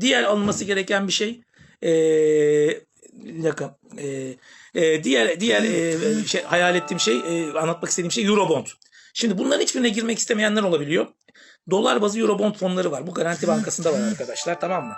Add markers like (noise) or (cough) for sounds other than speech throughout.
Diğer alınması gereken bir şey ee, bir. Ee, e, diğer diğer e, şey, hayal ettiğim şey e, anlatmak istediğim şey Eurobond. Şimdi bunların hiçbirine girmek istemeyenler olabiliyor. Dolar bazı Eurobond fonları var. Bu Garanti Bankası'nda var arkadaşlar tamam mı?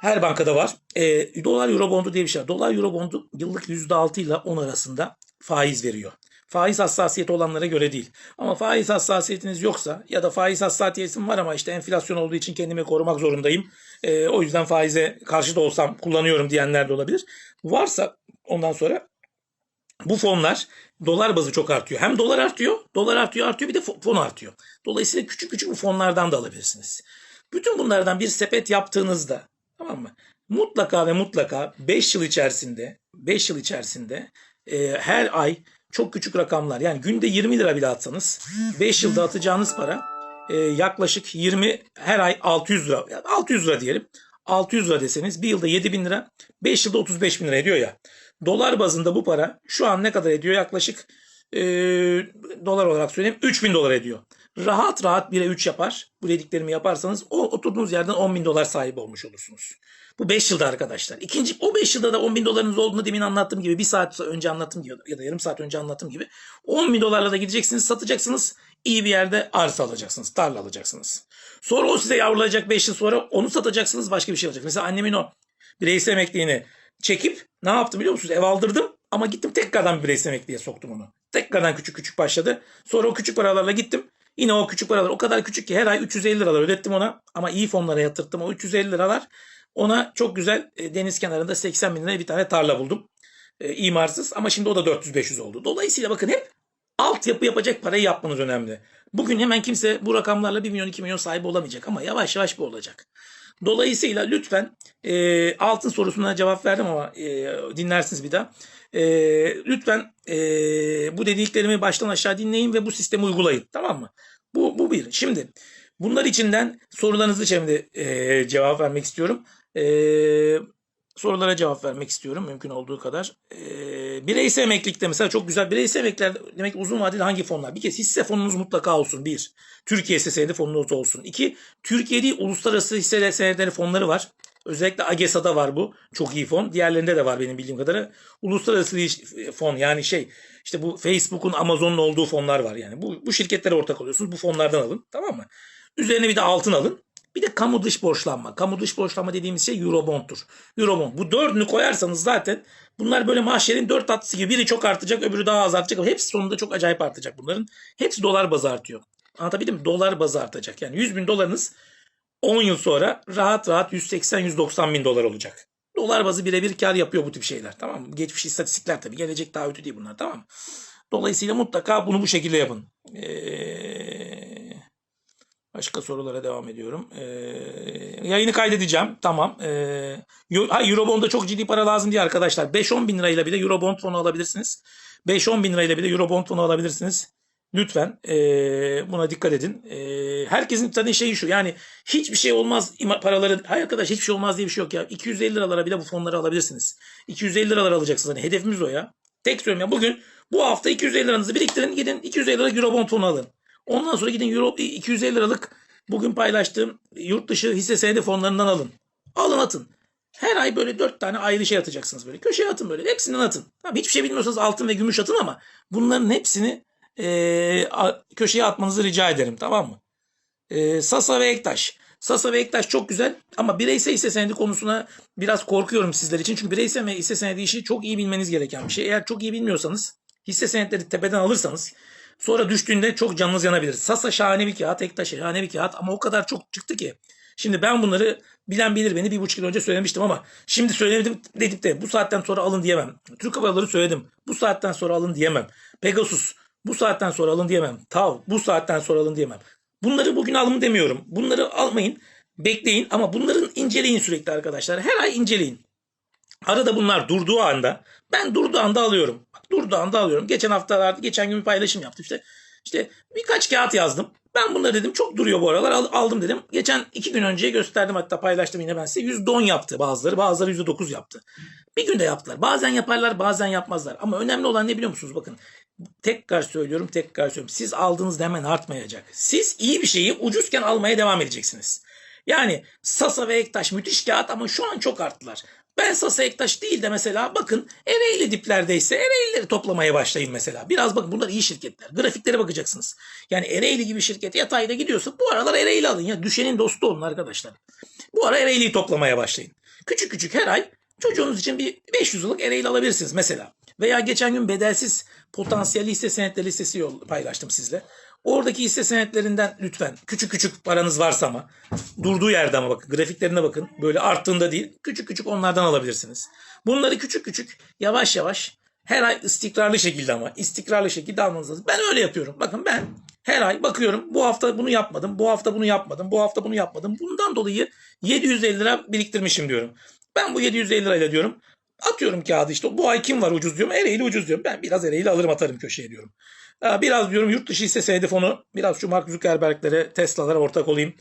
Her bankada var. E, dolar Eurobondu diye bir şey var. Dolar Eurobondu yıllık %6 ile 10 arasında faiz veriyor. Faiz hassasiyeti olanlara göre değil. Ama faiz hassasiyetiniz yoksa ya da faiz hassasiyetim var ama işte enflasyon olduğu için kendimi korumak zorundayım. E, o yüzden faize karşı da olsam kullanıyorum diyenler de olabilir. Varsa ondan sonra bu fonlar dolar bazı çok artıyor. Hem dolar artıyor, dolar artıyor artıyor bir de fo- fon artıyor. Dolayısıyla küçük küçük bu fonlardan da alabilirsiniz. Bütün bunlardan bir sepet yaptığınızda tamam mı? Mutlaka ve mutlaka 5 yıl içerisinde 5 yıl içerisinde e, her ay çok küçük rakamlar yani günde 20 lira bile atsanız 5 yılda atacağınız para e, yaklaşık 20 her ay 600 lira yani 600 lira diyelim 600 lira deseniz bir yılda 7 bin lira 5 yılda 35 bin lira ediyor ya. Dolar bazında bu para şu an ne kadar ediyor? Yaklaşık e, dolar olarak söyleyeyim 3000 dolar ediyor. Rahat rahat 1'e 3 yapar. Bu dediklerimi yaparsanız o oturduğunuz yerden 10 bin dolar sahibi olmuş olursunuz. Bu 5 yılda arkadaşlar. İkinci o 5 yılda da 10 bin dolarınız olduğunu demin anlattığım gibi bir saat önce anlattığım gibi ya da yarım saat önce anlattığım gibi 10 bin dolarla da gideceksiniz satacaksınız. iyi bir yerde arsa alacaksınız. Tarla alacaksınız. Sonra o size yavrulayacak 5 yıl sonra onu satacaksınız başka bir şey alacaksınız. Mesela annemin o bireysel emekliliğini çekip ne yaptım biliyor musunuz? Ev aldırdım ama gittim tekrardan bir bireysel emekliye soktum onu. Tekrardan küçük küçük başladı. Sonra o küçük paralarla gittim. Yine o küçük paralar o kadar küçük ki her ay 350 liralar ödettim ona. Ama iyi fonlara yatırttım o 350 liralar. Ona çok güzel e, deniz kenarında 80 bin liraya bir tane tarla buldum. E, imarsız ama şimdi o da 400-500 oldu. Dolayısıyla bakın hep altyapı yapacak parayı yapmanız önemli. Bugün hemen kimse bu rakamlarla 1 milyon 2 milyon sahibi olamayacak ama yavaş yavaş bu olacak. Dolayısıyla lütfen e, altın sorusuna cevap verdim ama e, dinlersiniz bir daha. E, lütfen e, bu dediklerimi baştan aşağı dinleyin ve bu sistemi uygulayın. Tamam mı? Bu, bu bir. Şimdi bunlar içinden sorularınızı şimdi e, cevap vermek istiyorum. E, sorulara cevap vermek istiyorum mümkün olduğu kadar. E, bireysel emeklilikte mesela çok güzel bireysel emekliler demek ki uzun vadeli hangi fonlar? Bir kez hisse fonunuz mutlaka olsun. Bir, Türkiye hisse senedi fonunuz olsun. İki, Türkiye değil uluslararası hisse senetleri fonları var. Özellikle AGESA'da var bu. Çok iyi fon. Diğerlerinde de var benim bildiğim kadarıyla. Uluslararası fon yani şey işte bu Facebook'un Amazon'un olduğu fonlar var yani. Bu, bu şirketlere ortak oluyorsunuz. Bu fonlardan alın. Tamam mı? Üzerine bir de altın alın. Bir de kamu dış borçlanma. Kamu dış borçlanma dediğimiz şey Eurobond'tur. Eurobond. Bu dördünü koyarsanız zaten bunlar böyle mahşerin dört tatlısı gibi. Biri çok artacak öbürü daha az artacak. Hepsi sonunda çok acayip artacak bunların. Hepsi dolar bazı artıyor. Anlatabildim mi? Dolar bazı artacak. Yani 100 bin dolarınız 10 yıl sonra rahat rahat 180-190 bin dolar olacak. Dolar bazı birebir kar yapıyor bu tip şeyler. Tamam mı? Geçmiş istatistikler tabii. Gelecek taahhütü değil bunlar. Tamam mı? Dolayısıyla mutlaka bunu bu şekilde yapın. Ee, başka sorulara devam ediyorum. Ee, yayını kaydedeceğim. Tamam. Ee, ha, Eurobond'a çok ciddi para lazım diye arkadaşlar. 5-10 bin lirayla bile Eurobond fonu alabilirsiniz. 5-10 bin lirayla bile Eurobond fonu alabilirsiniz. Lütfen e, buna dikkat edin. E, herkesin tabii şeyi şu yani hiçbir şey olmaz paraları. Hayır arkadaş hiçbir şey olmaz diye bir şey yok ya. 250 liralara bile bu fonları alabilirsiniz. 250 liralar alacaksınız. Hani hedefimiz o ya. Tek söylüyorum ya bugün bu hafta 250 liranızı biriktirin gidin 250 lira Eurobond fonu alın. Ondan sonra gidin Euro 250 liralık bugün paylaştığım yurt dışı hisse senedi fonlarından alın. Alın atın. Her ay böyle dört tane ayrı şey atacaksınız böyle. Köşeye atın böyle. Hepsinden atın. Tamam, hiçbir şey bilmiyorsanız altın ve gümüş atın ama bunların hepsini e, a- köşeye atmanızı rica ederim tamam mı? E, Sasa ve Ektaş. Sasa ve Ektaş çok güzel ama bireysel hisse senedi konusuna biraz korkuyorum sizler için. Çünkü bireysel ve hisse senedi işi çok iyi bilmeniz gereken bir şey. Eğer çok iyi bilmiyorsanız hisse senetleri tepeden alırsanız sonra düştüğünde çok canınız yanabilir. Sasa şahane bir kağıt, Ektaş şahane bir kağıt ama o kadar çok çıktı ki. Şimdi ben bunları bilen bilir beni bir buçuk yıl önce söylemiştim ama şimdi söyledim dedik de bu saatten sonra alın diyemem. Türk Hava Yolları söyledim. Bu saatten sonra alın diyemem. Pegasus bu saatten sonra alın diyemem. Tav bu saatten sonra alın diyemem. Bunları bugün alın demiyorum. Bunları almayın. Bekleyin ama bunların inceleyin sürekli arkadaşlar. Her ay inceleyin. Arada bunlar durduğu anda ben durduğu anda alıyorum. Durduğu anda alıyorum. Geçen haftalarda geçen gün bir paylaşım yaptım işte. İşte birkaç kağıt yazdım. Ben bunları dedim çok duruyor bu aralar Al- aldım dedim. Geçen iki gün önce gösterdim hatta paylaştım yine ben size. %10 yaptı bazıları bazıları %9 yaptı. Bir günde yaptılar. Bazen yaparlar bazen yapmazlar. Ama önemli olan ne biliyor musunuz? Bakın tekrar söylüyorum tekrar söylüyorum. Siz aldığınızda hemen artmayacak. Siz iyi bir şeyi ucuzken almaya devam edeceksiniz. Yani Sasa ve Ektaş müthiş kağıt ama şu an çok arttılar. Ben Sasa Ektaş değil de mesela bakın Ereğli diplerdeyse Ereğlileri toplamaya başlayın mesela. Biraz bakın bunlar iyi şirketler. Grafiklere bakacaksınız. Yani Ereğli gibi şirket yatayda gidiyorsa bu aralar Ereğli alın ya. Düşenin dostu olun arkadaşlar. Bu ara Ereğli'yi toplamaya başlayın. Küçük küçük her ay çocuğunuz için bir 500 yıllık Ereğli alabilirsiniz mesela. Veya geçen gün bedelsiz potansiyelli hisse senetleri listesi paylaştım sizle. Oradaki hisse senetlerinden lütfen küçük küçük paranız varsa ama durduğu yerde ama bakın grafiklerine bakın. Böyle arttığında değil küçük küçük onlardan alabilirsiniz. Bunları küçük küçük yavaş yavaş her ay istikrarlı şekilde ama istikrarlı şekilde almanız lazım. Ben öyle yapıyorum. Bakın ben her ay bakıyorum bu hafta bunu yapmadım, bu hafta bunu yapmadım, bu hafta bunu yapmadım. Bundan dolayı 750 lira biriktirmişim diyorum. Ben bu 750 lirayla diyorum atıyorum kağıdı işte bu ay kim var ucuz diyorum. Ereğli ucuz diyorum. Ben biraz Ereğli alırım atarım köşeye diyorum. Ha, Biraz diyorum yurt dışı hisse senedi fonu biraz şu Mark Zuckerberg'lere Tesla'lara ortak olayım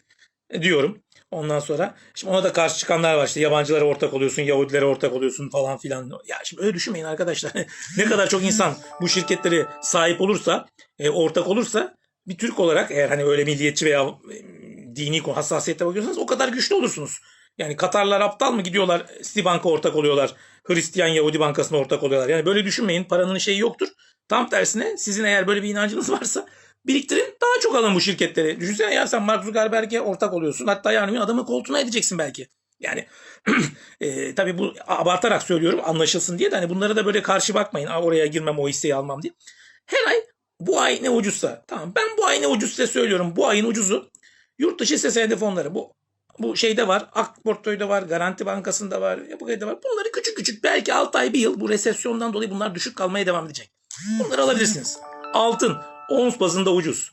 e, diyorum. Ondan sonra şimdi ona da karşı çıkanlar var işte yabancılara ortak oluyorsun, Yahudilere ortak oluyorsun falan filan. Ya şimdi öyle düşünmeyin arkadaşlar. (laughs) ne kadar çok insan bu şirketleri sahip olursa, e, ortak olursa bir Türk olarak eğer hani öyle milliyetçi veya e, dini konu hassasiyette bakıyorsanız o kadar güçlü olursunuz. Yani Katarlar aptal mı gidiyorlar Citibank'a ortak oluyorlar. Hristiyan Yahudi Bankası'na ortak oluyorlar. Yani böyle düşünmeyin paranın şeyi yoktur. Tam tersine sizin eğer böyle bir inancınız varsa biriktirin daha çok alın bu şirketleri. Düşünsene ya sen Mark Zuckerberg'e ortak oluyorsun. Hatta yarın bir gün adamın koltuğuna edeceksin belki. Yani (clears throat) e, tabii bu abartarak söylüyorum anlaşılsın diye de hani bunlara da böyle karşı bakmayın. "Aa, Oraya girmem o hisseyi almam diye. Her ay bu ay ne ucuzsa tamam ben bu ay ne ucuz söylüyorum. Bu ayın ucuzu yurt dışı hisse senedi fonları. Bu bu şeyde var. Ak Portföy'de var. Garanti Bankası'nda var. Yapı Kredi'de var. Bunları küçük küçük belki 6 ay bir yıl bu resesyondan dolayı bunlar düşük kalmaya devam edecek. Bunları alabilirsiniz. Altın ons bazında ucuz.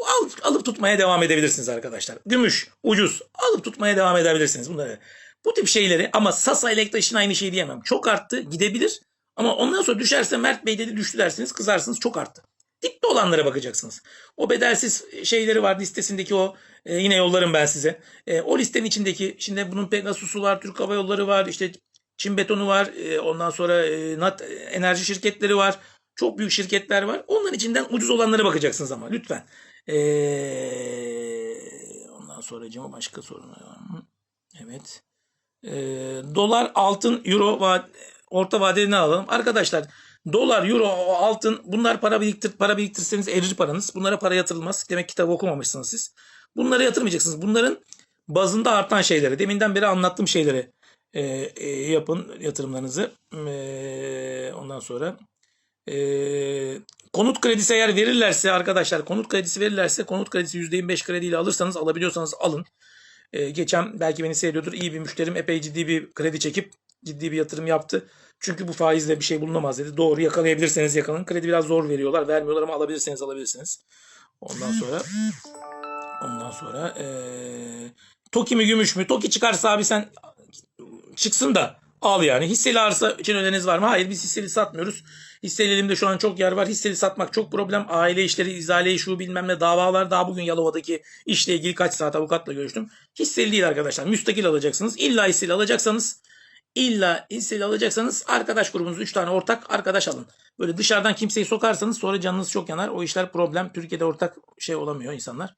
Al, alıp tutmaya devam edebilirsiniz arkadaşlar. Gümüş ucuz. Alıp tutmaya devam edebilirsiniz bunları. Bu tip şeyleri ama Sasa ile Ektaş'ın aynı şey diyemem. Çok arttı gidebilir ama ondan sonra düşerse Mert Bey dedi düştü dersiniz kızarsınız çok arttı. Dipte olanlara bakacaksınız. O bedelsiz şeyleri var listesindeki o e, yine yollarım ben size. E, o listenin içindeki şimdi bunun Pegasus'u var, Türk Hava Yolları var, işte Çin Betonu var, e, ondan sonra e, NAT enerji şirketleri var. Çok büyük şirketler var. Onların içinden ucuz olanlara bakacaksınız ama lütfen. E, ondan sonra cama başka sorun var mı? Evet. E, dolar, altın, euro, orta vadeli ne alalım? Arkadaşlar dolar, euro, altın bunlar para biriktir para biriktirseniz erir paranız. Bunlara para yatırılmaz. Demek kitabı okumamışsınız siz. Bunları yatırmayacaksınız. Bunların bazında artan şeyleri, deminden beri anlattığım şeyleri e, e, yapın yatırımlarınızı. E, ondan sonra e, konut kredisi eğer verirlerse arkadaşlar konut kredisi verirlerse konut kredisi %25 krediyle alırsanız alabiliyorsanız alın. E, geçen belki beni seyrediyordur iyi bir müşterim epey ciddi bir kredi çekip ciddi bir yatırım yaptı. Çünkü bu faizle bir şey bulunamaz dedi. Doğru yakalayabilirseniz yakalayın. Kredi biraz zor veriyorlar. Vermiyorlar ama alabilirseniz alabilirsiniz. Ondan sonra ondan sonra eee Toki mi gümüş mü? Toki çıkarsa abi sen çıksın da al yani. Hisseli arsa için öneriniz var mı? Hayır biz hisseli satmıyoruz. Hisseli elimde şu an çok yer var. Hisseli satmak çok problem. Aile işleri, izale şu bilmem ne davalar. Daha bugün Yalova'daki işle ilgili kaç saat avukatla görüştüm. Hisseli değil arkadaşlar. Müstakil alacaksınız. İlla hisseli alacaksanız illa hisseli alacaksanız arkadaş grubunuz 3 tane ortak arkadaş alın. Böyle dışarıdan kimseyi sokarsanız sonra canınız çok yanar. O işler problem. Türkiye'de ortak şey olamıyor insanlar.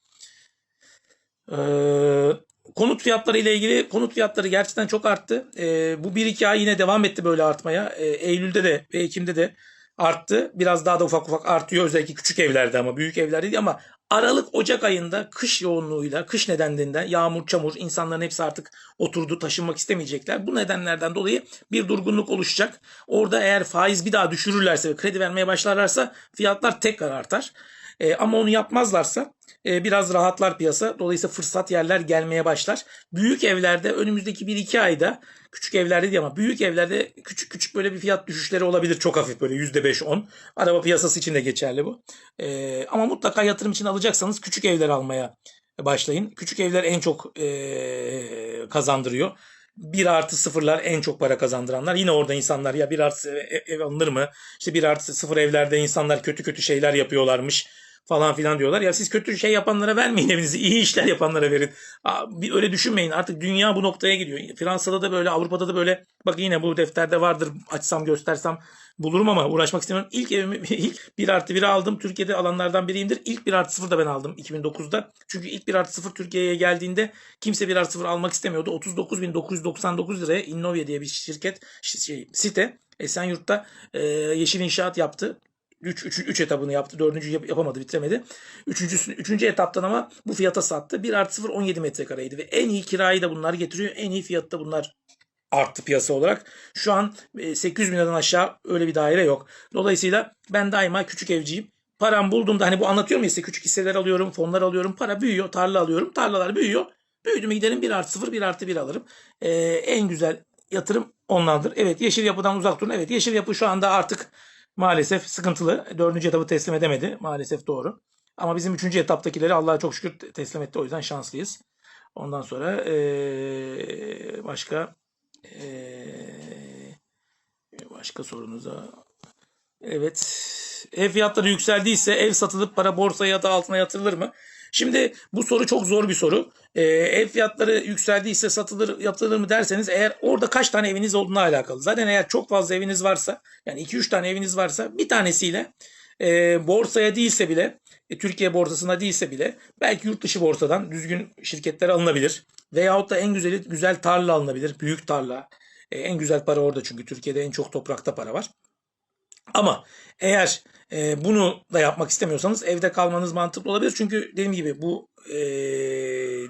Ee, konut fiyatları ile ilgili konut fiyatları gerçekten çok arttı. Ee, bu 1-2 ay yine devam etti böyle artmaya. Ee, Eylül'de de ve Ekim'de de arttı. Biraz daha da ufak ufak artıyor özellikle küçük evlerde ama büyük evlerde değil ama Aralık Ocak ayında kış yoğunluğuyla kış nedenlerinden yağmur çamur insanların hepsi artık oturdu taşınmak istemeyecekler. Bu nedenlerden dolayı bir durgunluk oluşacak. Orada eğer faiz bir daha düşürürlerse ve kredi vermeye başlarlarsa fiyatlar tekrar artar. E, ama onu yapmazlarsa e, biraz rahatlar piyasa. Dolayısıyla fırsat yerler gelmeye başlar. Büyük evlerde önümüzdeki 1-2 ayda küçük evlerde değil ama büyük evlerde küçük küçük böyle bir fiyat düşüşleri olabilir. Çok hafif böyle %5-10. Araba piyasası için de geçerli bu. E, ama mutlaka yatırım için alacaksanız küçük evler almaya başlayın. Küçük evler en çok e, kazandırıyor. 1 artı sıfırlar en çok para kazandıranlar. Yine orada insanlar ya 1 artı ev, ev alınır mı? İşte 1 artı sıfır evlerde insanlar kötü kötü şeyler yapıyorlarmış falan filan diyorlar. Ya siz kötü şey yapanlara vermeyin evinizi. iyi işler yapanlara verin. Bir öyle düşünmeyin. Artık dünya bu noktaya gidiyor. Fransa'da da böyle, Avrupa'da da böyle. Bak yine bu defterde vardır. Açsam göstersem bulurum ama uğraşmak istemiyorum. İlk evimi (laughs) ilk 1 artı 1'i aldım. Türkiye'de alanlardan biriyimdir. İlk 1 artı 0 da ben aldım 2009'da. Çünkü ilk 1 artı 0 Türkiye'ye geldiğinde kimse 1 artı 0 almak istemiyordu. 39.999 liraya Innovia diye bir şirket şey, site Esenyurt'ta e, yeşil inşaat yaptı. 3 3 3 etabını yaptı. Dördüncü yap- yapamadı, bitiremedi. Üçüncüsü, üçüncü etaptan ama bu fiyata sattı. 1 artı 0 17 metrekareydi ve en iyi kirayı da bunlar getiriyor. En iyi fiyatta bunlar arttı piyasa olarak. Şu an e, 800 bin liradan aşağı öyle bir daire yok. Dolayısıyla ben daima küçük evciyim. Param bulduğumda hani bu anlatıyorum ya size küçük hisseler alıyorum, fonlar alıyorum. Para büyüyor, tarla alıyorum. Tarlalar büyüyor. Büyüdü mü giderim 1 artı 0, 1 artı 1 alırım. E, en güzel yatırım onlardır. Evet yeşil yapıdan uzak durun. Evet yeşil yapı şu anda artık maalesef sıkıntılı. Dördüncü etabı teslim edemedi. Maalesef doğru. Ama bizim üçüncü etaptakileri Allah'a çok şükür teslim etti. O yüzden şanslıyız. Ondan sonra eee, başka eee, başka sorunuza Evet. Ev fiyatları yükseldiyse ev satılıp para borsaya ya da altına yatırılır mı? Şimdi bu soru çok zor bir soru. Ee, ev fiyatları yükseldiyse satılır yatırılır mı derseniz eğer orada kaç tane eviniz olduğuna alakalı. Zaten eğer çok fazla eviniz varsa yani 2-3 tane eviniz varsa bir tanesiyle e, borsaya değilse bile e, Türkiye borsasına değilse bile belki yurt dışı borsadan düzgün şirketler alınabilir. Veyahut da en güzeli güzel tarla alınabilir. Büyük tarla. E, en güzel para orada çünkü Türkiye'de en çok toprakta para var. Ama eğer e, bunu da yapmak istemiyorsanız evde kalmanız mantıklı olabilir. Çünkü dediğim gibi bu e,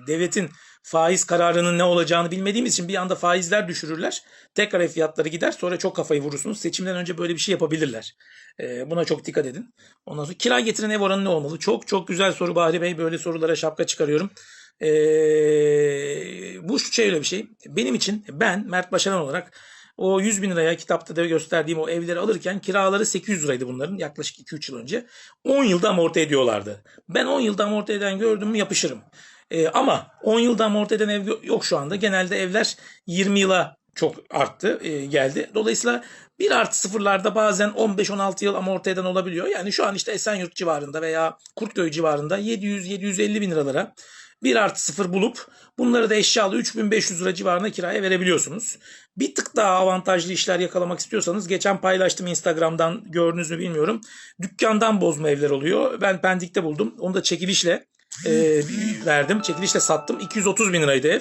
devletin faiz kararının ne olacağını bilmediğimiz için bir anda faizler düşürürler. Tekrar fiyatları gider. Sonra çok kafayı vurursunuz. Seçimden önce böyle bir şey yapabilirler. E, buna çok dikkat edin. Ondan sonra kira getiren ev oranı ne olmalı? Çok çok güzel soru Bahri Bey. Böyle sorulara şapka çıkarıyorum. E, bu şöyle bir şey. Benim için ben Mert Başaran olarak o 100 bin liraya kitapta da gösterdiğim o evleri alırken kiraları 800 liraydı bunların yaklaşık 2-3 yıl önce. 10 yılda amorti ediyorlardı. Ben 10 yılda amorti eden gördüm mü yapışırım. Ee, ama 10 yılda amorti eden ev yok şu anda. Genelde evler 20 yıla çok arttı e, geldi. Dolayısıyla 1 artı sıfırlarda bazen 15-16 yıl amorti eden olabiliyor. Yani şu an işte Esenyurt civarında veya Kurtköy civarında 700-750 bin liralara 1 artı 0 bulup bunları da eşyalı 3500 lira civarında kiraya verebiliyorsunuz. Bir tık daha avantajlı işler yakalamak istiyorsanız geçen paylaştım Instagram'dan gördünüz mü bilmiyorum. Dükkandan bozma evler oluyor. Ben Pendik'te buldum. Onu da çekilişle e, verdim. Çekilişle sattım. 230 bin liraydı ev.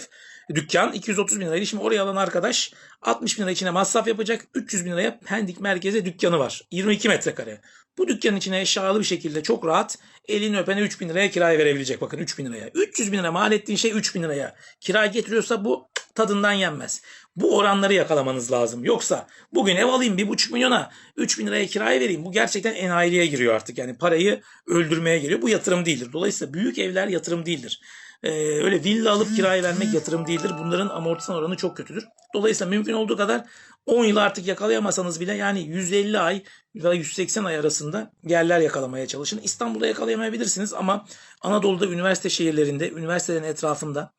Dükkan 230 bin liraydı. Şimdi oraya alan arkadaş 60 bin lira içine masraf yapacak. 300 bin liraya Pendik merkeze dükkanı var. 22 metrekare. Bu dükkanın içine eşyalı bir şekilde çok rahat elini öpene 3 bin liraya kiraya verebilecek. Bakın 3 bin liraya. 300 bin lira mal ettiğin şey 3 bin liraya. Kira getiriyorsa bu tadından yenmez. Bu oranları yakalamanız lazım. Yoksa bugün ev alayım 1,5 milyona 3 bin liraya kiraya vereyim. Bu gerçekten enayiliğe giriyor artık. Yani parayı öldürmeye geliyor. Bu yatırım değildir. Dolayısıyla büyük evler yatırım değildir. Ee, öyle villa alıp kiraya vermek yatırım değildir. Bunların amortisman oranı çok kötüdür. Dolayısıyla mümkün olduğu kadar 10 yıl artık yakalayamasanız bile yani 150 ay ve 180 ay arasında yerler yakalamaya çalışın. İstanbul'da yakalayamayabilirsiniz ama Anadolu'da üniversite şehirlerinde, üniversitelerin etrafında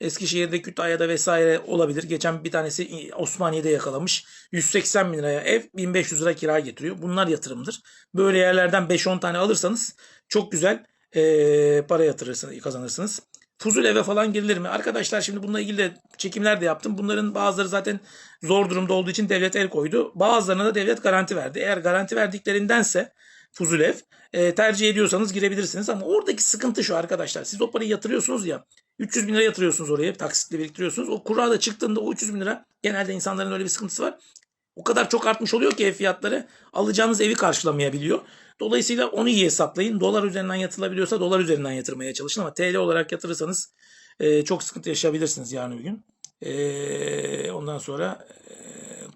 Eskişehir'de Kütahya'da vesaire olabilir. Geçen bir tanesi Osmaniye'de yakalamış. 180 bin liraya ev 1500 lira kira getiriyor. Bunlar yatırımdır. Böyle yerlerden 5-10 tane alırsanız çok güzel eee, para yatırırsınız, kazanırsınız. Fuzul eve falan girilir mi? Arkadaşlar şimdi bununla ilgili de çekimler de yaptım. Bunların bazıları zaten zor durumda olduğu için devlet el koydu. Bazılarına da devlet garanti verdi. Eğer garanti verdiklerindense Fuzul ev e, tercih ediyorsanız girebilirsiniz. Ama oradaki sıkıntı şu arkadaşlar. Siz o parayı yatırıyorsunuz ya. 300 bin lira yatırıyorsunuz oraya. Taksitle biriktiriyorsunuz. O kura da çıktığında o 300 bin lira genelde insanların öyle bir sıkıntısı var. O kadar çok artmış oluyor ki ev fiyatları alacağınız evi karşılamayabiliyor. Dolayısıyla onu iyi hesaplayın. Dolar üzerinden yatırılabiliyorsa dolar üzerinden yatırmaya çalışın ama TL olarak yatırırsanız e, çok sıkıntı yaşayabilirsiniz yarın bir gün. E, ondan sonra e,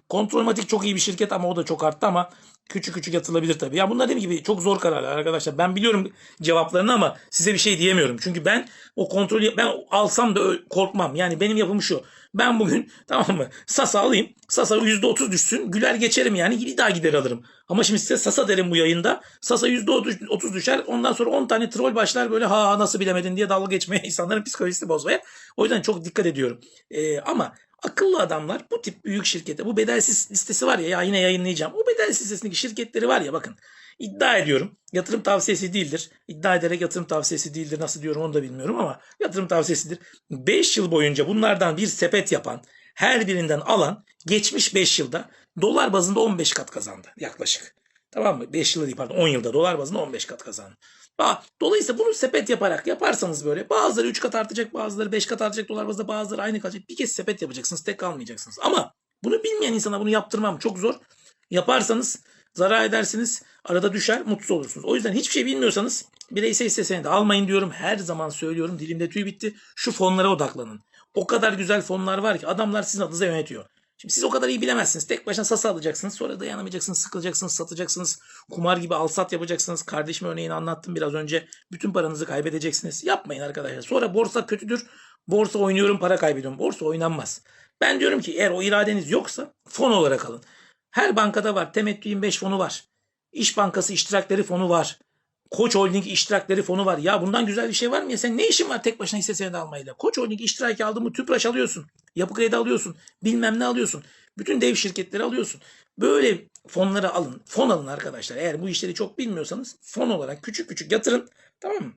Kontrolmatik çok iyi bir şirket ama o da çok arttı ama küçük küçük yatılabilir tabii. Ya bunlar dediğim gibi çok zor kararlar arkadaşlar. Ben biliyorum cevaplarını ama size bir şey diyemiyorum. Çünkü ben o kontrolü ben alsam da korkmam. Yani benim yapım şu. Ben bugün (laughs) tamam mı Sasa alayım. Sasa %30 düşsün. Güler geçerim yani. Bir daha gider alırım. Ama şimdi size Sasa derim bu yayında. Sasa %30 düşer. Ondan sonra 10 tane troll başlar böyle ha nasıl bilemedin diye dalga geçmeye (laughs) insanların psikolojisini bozmaya. O yüzden çok dikkat ediyorum. Ee, ama Akıllı adamlar bu tip büyük şirkete bu bedelsiz listesi var ya, ya yine yayınlayacağım. O bedelsiz listesindeki şirketleri var ya bakın iddia ediyorum yatırım tavsiyesi değildir. İddia ederek yatırım tavsiyesi değildir. Nasıl diyorum onu da bilmiyorum ama yatırım tavsiyesidir. 5 yıl boyunca bunlardan bir sepet yapan her birinden alan geçmiş 5 yılda dolar bazında 15 kat kazandı yaklaşık. Tamam mı? 5 yılda değil pardon 10 yılda dolar bazında 15 kat kazandı. Dolayısıyla bunu sepet yaparak yaparsanız böyle bazıları 3 kat artacak bazıları 5 kat artacak dolar bazında bazıları aynı kalacak. Bir kez sepet yapacaksınız tek kalmayacaksınız. Ama bunu bilmeyen insana bunu yaptırmam çok zor. Yaparsanız zarar edersiniz. Arada düşer mutsuz olursunuz. O yüzden hiçbir şey bilmiyorsanız bireysel hisse senedi almayın diyorum. Her zaman söylüyorum dilimde tüy bitti. Şu fonlara odaklanın. O kadar güzel fonlar var ki adamlar sizin adınıza yönetiyor. Şimdi siz o kadar iyi bilemezsiniz. Tek başına sasa alacaksınız. Sonra dayanamayacaksınız, sıkılacaksınız, satacaksınız. Kumar gibi alsat yapacaksınız. Kardeşim örneğini anlattım biraz önce. Bütün paranızı kaybedeceksiniz. Yapmayın arkadaşlar. Sonra borsa kötüdür. Borsa oynuyorum, para kaybediyorum. Borsa oynanmaz. Ben diyorum ki eğer o iradeniz yoksa fon olarak alın. Her bankada var. Temettü 25 fonu var. İş Bankası iştirakleri fonu var. Koç Holding iştirakleri fonu var. Ya bundan güzel bir şey var mı ya? Sen ne işin var tek başına hisse senedi almayla? Koç Holding iştiraki aldın mı tüpraş alıyorsun. Yapı kredi alıyorsun. Bilmem ne alıyorsun. Bütün dev şirketleri alıyorsun. Böyle fonları alın. Fon alın arkadaşlar. Eğer bu işleri çok bilmiyorsanız fon olarak küçük küçük yatırın. Tamam mı?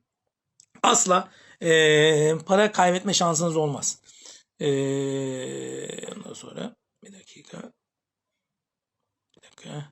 Asla eee, para kaybetme şansınız olmaz. Eee, ondan sonra bir dakika. Bir dakika.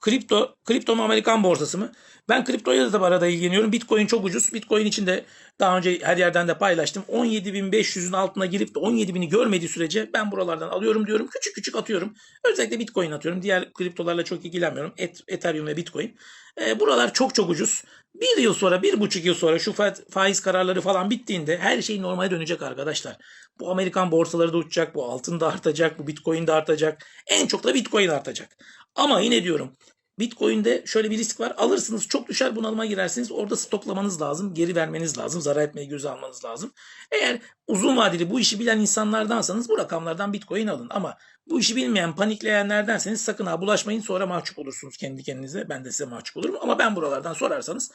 Kripto, kripto mu Amerikan borsası mı? Ben kriptoya da arada ilgileniyorum. Bitcoin çok ucuz. Bitcoin için de daha önce her yerden de paylaştım. 17.500'ün altına girip de 17.000'i görmediği sürece ben buralardan alıyorum diyorum. Küçük küçük atıyorum. Özellikle Bitcoin atıyorum. Diğer kriptolarla çok ilgilenmiyorum. Et, Ethereum ve Bitcoin. E, buralar çok çok ucuz. Bir yıl sonra, bir buçuk yıl sonra şu fa- faiz kararları falan bittiğinde her şey normale dönecek arkadaşlar. Bu Amerikan borsaları da uçacak, bu altın da artacak, bu Bitcoin de artacak. En çok da Bitcoin artacak. Ama yine diyorum Bitcoin'de şöyle bir risk var. Alırsınız çok düşer bunalıma girersiniz. Orada stoplamanız lazım. Geri vermeniz lazım. Zarar etmeyi göze almanız lazım. Eğer uzun vadeli bu işi bilen insanlardansanız bu rakamlardan Bitcoin alın. Ama bu işi bilmeyen panikleyenlerdenseniz sakın ha bulaşmayın. Sonra mahcup olursunuz kendi kendinize. Ben de size mahcup olurum. Ama ben buralardan sorarsanız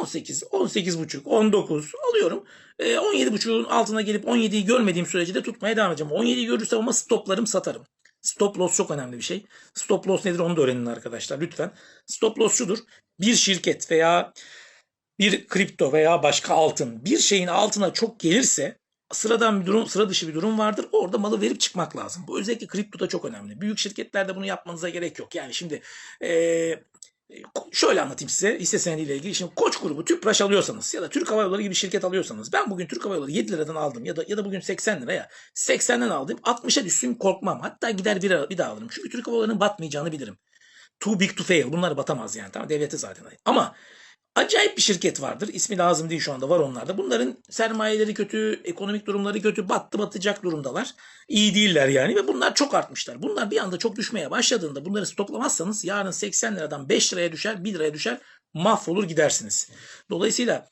18, 18,5, 19 alıyorum. E, 17,5'un altına gelip 17'yi görmediğim sürece de tutmaya devam edeceğim. 17'yi görürsem ama stoplarım satarım. Stop loss çok önemli bir şey. Stop loss nedir onu da öğrenin arkadaşlar lütfen. Stop loss şudur. Bir şirket veya bir kripto veya başka altın bir şeyin altına çok gelirse sıradan bir durum, sıra dışı bir durum vardır. Orada malı verip çıkmak lazım. Bu özellikle kriptoda çok önemli. Büyük şirketlerde bunu yapmanıza gerek yok. Yani şimdi eee şöyle anlatayım size hisse senediyle ilgili. Şimdi Koç grubu Tüpraş alıyorsanız ya da Türk Hava Yolları gibi şirket alıyorsanız ben bugün Türk Hava Yolları 7 liradan aldım ya da ya da bugün 80 liraya 80'den aldım 60'a düşsün korkmam. Hatta gider bir, bir daha alırım. Çünkü Türk Hava Yolları'nın batmayacağını bilirim. Too big to fail. Bunlar batamaz yani. Tamam devlete zaten. Ama acayip bir şirket vardır. İsmi lazım değil şu anda var onlarda. Bunların sermayeleri kötü, ekonomik durumları kötü, battı batacak durumdalar. İyi değiller yani ve bunlar çok artmışlar. Bunlar bir anda çok düşmeye başladığında bunları stoplamazsanız yarın 80 liradan 5 liraya düşer, 1 liraya düşer, mahvolur gidersiniz. Dolayısıyla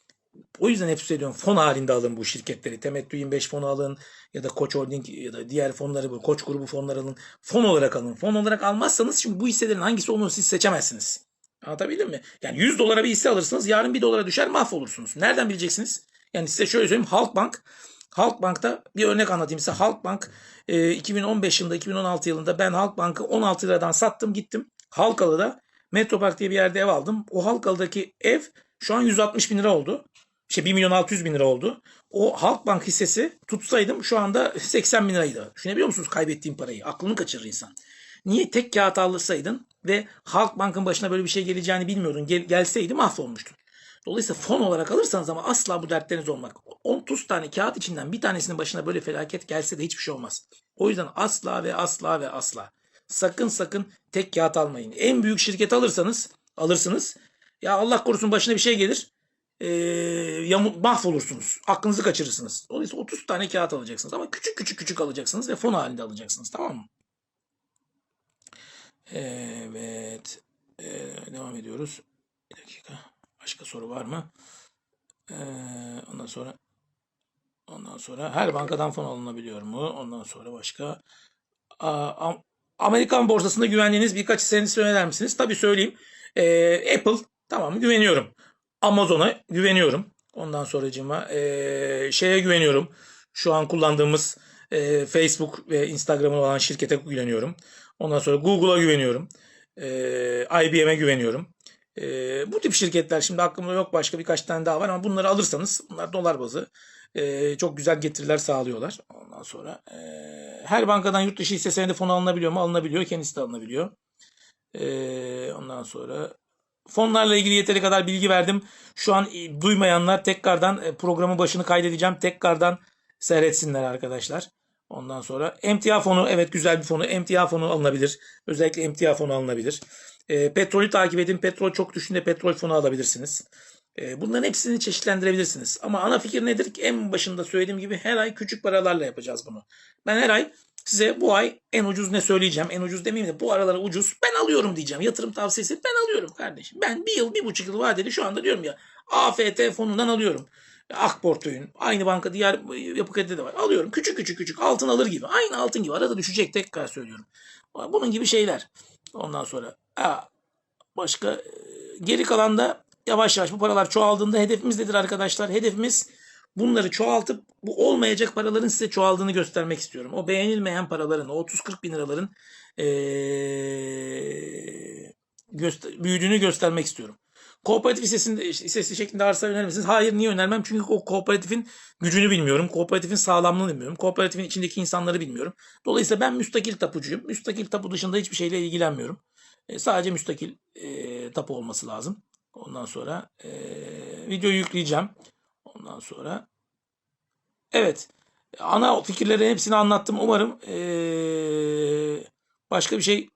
o yüzden hep söylüyorum fon halinde alın bu şirketleri. Temettü 25 fonu alın ya da Koç Holding ya da diğer fonları bu Koç grubu fonları alın. Fon olarak alın. Fon olarak almazsanız şimdi bu hisselerin hangisi olduğunu siz seçemezsiniz. Anlatabildim mi? Yani 100 dolara bir hisse alırsınız yarın 1 dolara düşer mahvolursunuz. Nereden bileceksiniz? Yani size şöyle söyleyeyim Halkbank Halkbank'ta bir örnek anlatayım size. Halkbank e, 2015 yılında 2016 yılında ben Halkbank'ı 16 liradan sattım gittim. Halkalı'da Metropark diye bir yerde ev aldım. O Halkalı'daki ev şu an 160 bin lira oldu. İşte 1 milyon 600 bin lira oldu. O Halkbank hissesi tutsaydım şu anda 80 bin liraydı. Düşünebiliyor musunuz kaybettiğim parayı? Aklını kaçırır insan. Niye tek kağıt alırsaydın ve Halkbank'ın başına böyle bir şey geleceğini bilmiyordun. Gel, gelseydi mahvolmuştun. Dolayısıyla fon olarak alırsanız ama asla bu dertleriniz olmak. 30 tane kağıt içinden bir tanesinin başına böyle felaket gelse de hiçbir şey olmaz. O yüzden asla ve asla ve asla sakın sakın tek kağıt almayın. En büyük şirket alırsanız alırsınız. Ya Allah korusun başına bir şey gelir. E, yamu- mahvolursunuz. Aklınızı kaçırırsınız. Dolayısıyla 30 tane kağıt alacaksınız. Ama küçük küçük küçük alacaksınız ve fon halinde alacaksınız. Tamam mı? Evet. Ee, devam ediyoruz. Bir dakika. Başka soru var mı? Ee, ondan sonra ondan sonra her bankadan fon alınabiliyor mu? Ondan sonra başka Aa, Am- Amerikan borsasında güvendiğiniz birkaç hissenizi söyler misiniz? Tabii söyleyeyim. Ee, Apple tamam güveniyorum. Amazon'a güveniyorum. Ondan sonracığıma ee, şeye güveniyorum. Şu an kullandığımız e, Facebook ve Instagram'ın olan şirkete güveniyorum. Ondan sonra Google'a güveniyorum. E, IBM'e güveniyorum. E, bu tip şirketler şimdi aklımda yok başka birkaç tane daha var ama bunları alırsanız bunlar dolar bazı. E, çok güzel getiriler sağlıyorlar. Ondan sonra e, her bankadan yurt dışı hisse senedi fonu alınabiliyor mu? Alınabiliyor. Kendisi de alınabiliyor. E, ondan sonra fonlarla ilgili yeteri kadar bilgi verdim. Şu an e, duymayanlar tekrardan e, programın başını kaydedeceğim. Tekrardan seyretsinler arkadaşlar. Ondan sonra emtia fonu evet güzel bir fonu. Emtia fonu alınabilir. Özellikle emtia fonu alınabilir. E, petrolü takip edin. Petrol çok düşünde petrol fonu alabilirsiniz. E, bunların hepsini çeşitlendirebilirsiniz. Ama ana fikir nedir ki? En başında söylediğim gibi her ay küçük paralarla yapacağız bunu. Ben her ay size bu ay en ucuz ne söyleyeceğim? En ucuz demeyeyim de bu aralara ucuz ben alıyorum diyeceğim. Yatırım tavsiyesi ben alıyorum kardeşim. Ben bir yıl, bir buçuk yıl vadeli şu anda diyorum ya AFT fonundan alıyorum. Akportöyün aynı banka diğer yapı kredide de var. Alıyorum küçük küçük küçük altın alır gibi. Aynı altın gibi arada düşecek tekrar söylüyorum. Bunun gibi şeyler. Ondan sonra başka e, geri kalan da yavaş yavaş bu paralar çoğaldığında hedefimiz nedir arkadaşlar? Hedefimiz bunları çoğaltıp bu olmayacak paraların size çoğaldığını göstermek istiyorum. O beğenilmeyen paraların, o 30-40 bin liraların ee, göster büyüdüğünü göstermek istiyorum. Kooperatif hissesinde, hissesi şeklinde arsa önerir misiniz? Hayır niye önermem? Çünkü o kooperatifin gücünü bilmiyorum. Kooperatifin sağlamlığını bilmiyorum. Kooperatifin içindeki insanları bilmiyorum. Dolayısıyla ben müstakil tapucuyum. Müstakil tapu dışında hiçbir şeyle ilgilenmiyorum. E, sadece müstakil e, tapu olması lazım. Ondan sonra e, videoyu yükleyeceğim. Ondan sonra evet ana fikirleri hepsini anlattım. Umarım e, başka bir şey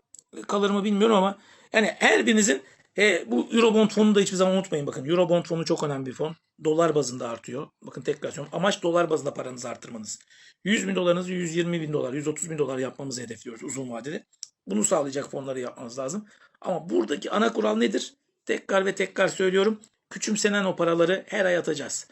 kalır mı bilmiyorum ama yani her birinizin e, bu Eurobond fonunu da hiçbir zaman unutmayın. Bakın Eurobond fonu çok önemli bir fon. Dolar bazında artıyor. Bakın tekrar söylüyorum. Amaç dolar bazında paranızı artırmanız. 100 bin dolarınızı 120 bin dolar, 130 bin dolar yapmamızı hedefliyoruz uzun vadede. Bunu sağlayacak fonları yapmanız lazım. Ama buradaki ana kural nedir? Tekrar ve tekrar söylüyorum. Küçümsenen o paraları her ay atacağız.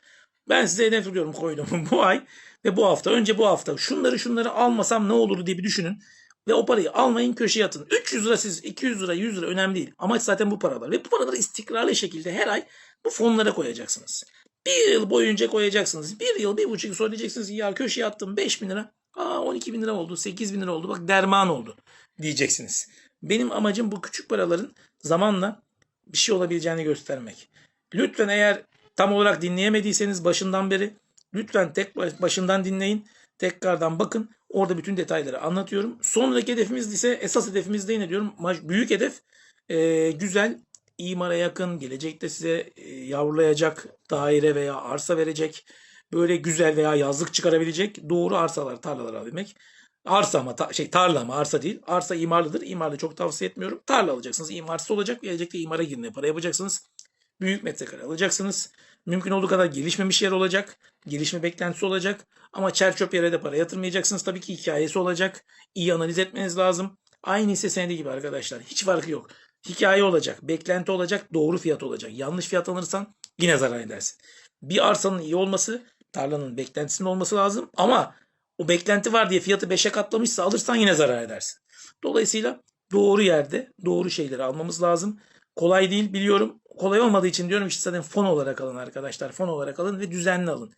Ben size hedef veriyorum koydum (laughs) bu ay ve bu hafta. Önce bu hafta şunları şunları almasam ne olur diye bir düşünün. Ve o parayı almayın köşeye atın. 300 lira siz 200 lira 100 lira önemli değil. Amaç zaten bu paralar. Ve bu paraları istikrarlı şekilde her ay bu fonlara koyacaksınız. Bir yıl boyunca koyacaksınız. Bir yıl bir buçuk yıl sonra diyeceksiniz ya köşeye attım 5 bin lira. Aa 12 bin lira oldu 8 bin lira oldu bak derman oldu diyeceksiniz. Benim amacım bu küçük paraların zamanla bir şey olabileceğini göstermek. Lütfen eğer tam olarak dinleyemediyseniz başından beri lütfen tek başından dinleyin. Tekrardan bakın. Orada bütün detayları anlatıyorum. Sonraki hedefimiz ise esas hedefimiz de yine diyorum büyük hedef e, güzel imara yakın gelecekte size e, yavrulayacak daire veya arsa verecek böyle güzel veya yazlık çıkarabilecek doğru arsalar tarlalar alabilmek. Arsa ama ta, şey tarla ama arsa değil. Arsa imarlıdır. İmarlı çok tavsiye etmiyorum. Tarla alacaksınız. İmarsız olacak. Gelecekte imara girmeye para yapacaksınız. Büyük metrekare alacaksınız. Mümkün olduğu kadar gelişmemiş yer olacak. Gelişme beklentisi olacak. Ama çer çöp yere de para yatırmayacaksınız. Tabii ki hikayesi olacak. İyi analiz etmeniz lazım. Aynı hisse senedi gibi arkadaşlar. Hiç farkı yok. Hikaye olacak. Beklenti olacak. Doğru fiyat olacak. Yanlış fiyat alırsan yine zarar edersin. Bir arsanın iyi olması tarlanın beklentisinin olması lazım. Ama o beklenti var diye fiyatı 5'e katlamışsa alırsan yine zarar edersin. Dolayısıyla doğru yerde doğru şeyleri almamız lazım. Kolay değil biliyorum. Kolay olmadığı için diyorum işte zaten fon olarak alın arkadaşlar. Fon olarak alın ve düzenli alın.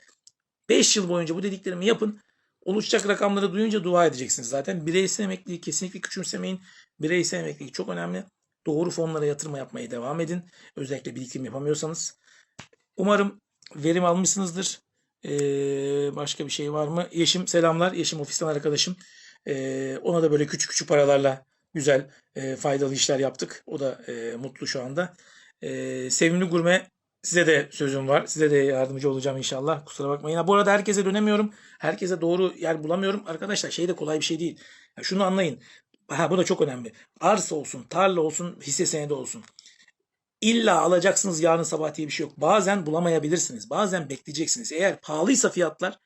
5 yıl boyunca bu dediklerimi yapın. Oluşacak rakamları duyunca dua edeceksiniz. Zaten bireysel emekliliği kesinlikle küçümsemeyin. Bireysel emeklilik çok önemli. Doğru fonlara yatırma yapmaya devam edin. Özellikle birikim yapamıyorsanız. Umarım verim almışsınızdır. Ee, başka bir şey var mı? Yeşim selamlar. Yeşim ofisten arkadaşım. Ee, ona da böyle küçük küçük paralarla güzel e, faydalı işler yaptık. O da e, mutlu şu anda. E, sevimli gurme size de sözüm var. Size de yardımcı olacağım inşallah. Kusura bakmayın. Ha, bu arada herkese dönemiyorum. Herkese doğru yer bulamıyorum. Arkadaşlar şey de kolay bir şey değil. Ya şunu anlayın. Ha bu da çok önemli. Arsa olsun, tarla olsun, hisse senedi olsun. İlla alacaksınız yarın sabah diye bir şey yok. Bazen bulamayabilirsiniz. Bazen bekleyeceksiniz. Eğer pahalıysa fiyatlar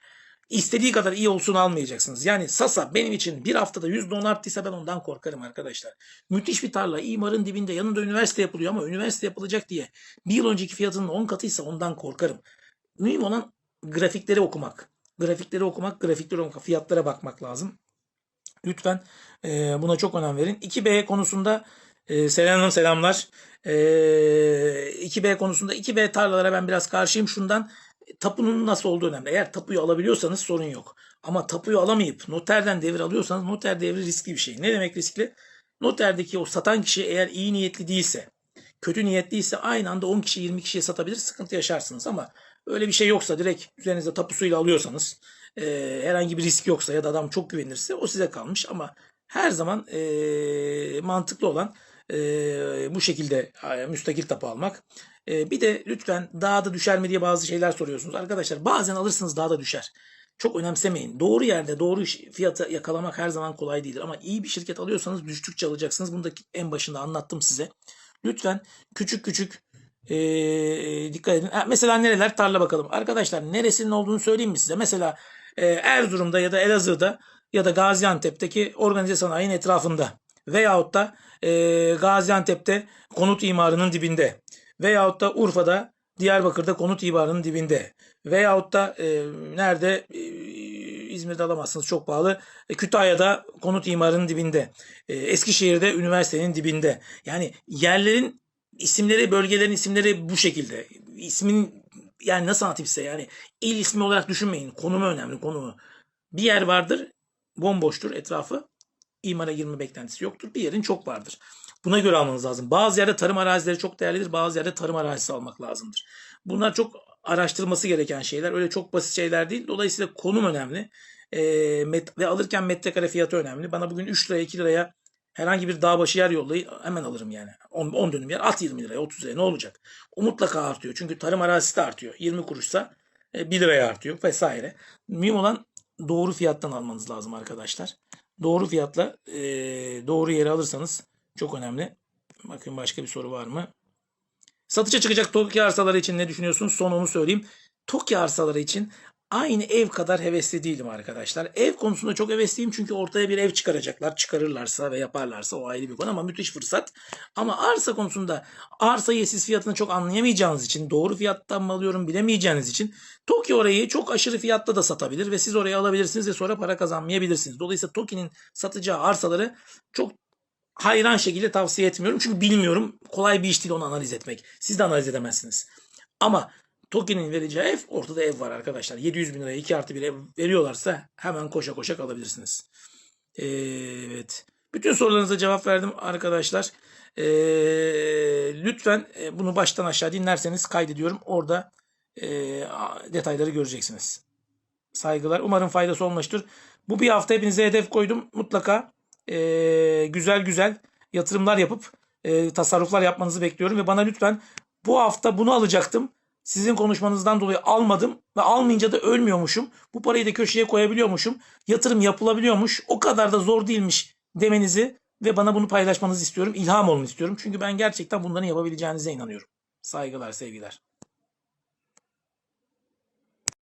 istediği kadar iyi olsun almayacaksınız. Yani Sasa benim için bir haftada %10 arttıysa ben ondan korkarım arkadaşlar. Müthiş bir tarla. imarın dibinde yanında üniversite yapılıyor ama üniversite yapılacak diye bir yıl önceki fiyatının 10 katıysa ondan korkarım. Mühim olan grafikleri okumak. Grafikleri okumak, grafikleri okumak, fiyatlara bakmak lazım. Lütfen e, buna çok önem verin. 2B konusunda e, selamlar selamlar. E, 2B konusunda 2B tarlalara ben biraz karşıyım. Şundan tapunun nasıl olduğu önemli. Eğer tapuyu alabiliyorsanız sorun yok. Ama tapuyu alamayıp noterden devir alıyorsanız noter devri riskli bir şey. Ne demek riskli? Noterdeki o satan kişi eğer iyi niyetli değilse, kötü niyetliyse aynı anda 10 kişi 20 kişiye satabilir sıkıntı yaşarsınız ama öyle bir şey yoksa direkt üzerinize tapusuyla alıyorsanız e, herhangi bir risk yoksa ya da adam çok güvenirse o size kalmış ama her zaman e, mantıklı olan e, bu şekilde e, müstakil tapu almak. E, bir de lütfen dağda düşer mi diye bazı şeyler soruyorsunuz. Arkadaşlar bazen alırsınız dağda düşer. Çok önemsemeyin. Doğru yerde doğru fiyatı yakalamak her zaman kolay değildir. Ama iyi bir şirket alıyorsanız düştükçe alacaksınız. Bunu da en başında anlattım size. Lütfen küçük küçük e, dikkat edin. Mesela nereler tarla bakalım. Arkadaşlar neresinin olduğunu söyleyeyim mi size? Mesela e, Erzurum'da ya da Elazığ'da ya da Gaziantep'teki organize sanayinin etrafında veyahut da e, Gaziantep'te konut imarının dibinde veyahut da Urfa'da Diyarbakır'da konut imarının dibinde. Veyahut da e, nerede? E, İzmir'de alamazsınız çok pahalı. E, Kütahya'da konut imarının dibinde. E, Eskişehir'de üniversitenin dibinde. Yani yerlerin isimleri bölgelerin isimleri bu şekilde. İsmin yani nasıl anlatayım size? Yani il ismi olarak düşünmeyin. Konumu önemli konumu. Bir yer vardır bomboştur etrafı. İmara girme beklentisi yoktur. Bir yerin çok vardır Buna göre almanız lazım. Bazı yerde tarım arazileri çok değerlidir. Bazı yerde tarım arazisi almak lazımdır. Bunlar çok araştırılması gereken şeyler. Öyle çok basit şeyler değil. Dolayısıyla konum önemli. Ee, met- ve alırken metrekare fiyatı önemli. Bana bugün 3 liraya 2 liraya herhangi bir dağ başı yer yollayı hemen alırım yani. 10, 10 dönüm yer at 20 liraya 30 liraya ne olacak? O mutlaka artıyor. Çünkü tarım arazisi de artıyor. 20 kuruşsa e, 1 liraya artıyor vesaire. Mühim olan doğru fiyattan almanız lazım arkadaşlar. Doğru fiyatla e, doğru yere alırsanız çok önemli. Bakın başka bir soru var mı? Satışa çıkacak TOKİ arsaları için ne düşünüyorsunuz? Son onu söyleyeyim. TOKİ arsaları için aynı ev kadar hevesli değilim arkadaşlar. Ev konusunda çok hevesliyim çünkü ortaya bir ev çıkaracaklar. Çıkarırlarsa ve yaparlarsa o ayrı bir konu ama müthiş fırsat. Ama arsa konusunda arsayı siz fiyatını çok anlayamayacağınız için doğru fiyattan mı alıyorum bilemeyeceğiniz için TOKİ orayı çok aşırı fiyatta da satabilir ve siz orayı alabilirsiniz ve sonra para kazanmayabilirsiniz. Dolayısıyla TOKİ'nin satacağı arsaları çok hayran şekilde tavsiye etmiyorum. Çünkü bilmiyorum. Kolay bir iş değil onu analiz etmek. Siz de analiz edemezsiniz. Ama TOKİ'nin vereceği ev ortada ev var arkadaşlar. 700 bin liraya 2 artı bir ev veriyorlarsa hemen koşa koşa kalabilirsiniz. Evet. Bütün sorularınıza cevap verdim arkadaşlar. Ee, lütfen e, bunu baştan aşağı dinlerseniz kaydediyorum. Orada e, detayları göreceksiniz. Saygılar. Umarım faydası olmuştur. Bu bir hafta hepinize hedef koydum. Mutlaka e, güzel güzel yatırımlar yapıp e, tasarruflar yapmanızı bekliyorum ve bana lütfen bu hafta bunu alacaktım. Sizin konuşmanızdan dolayı almadım ve almayınca da ölmüyormuşum. Bu parayı da köşeye koyabiliyormuşum. Yatırım yapılabiliyormuş. O kadar da zor değilmiş demenizi ve bana bunu paylaşmanızı istiyorum. İlham olun istiyorum. Çünkü ben gerçekten bunların yapabileceğinize inanıyorum. Saygılar, sevgiler.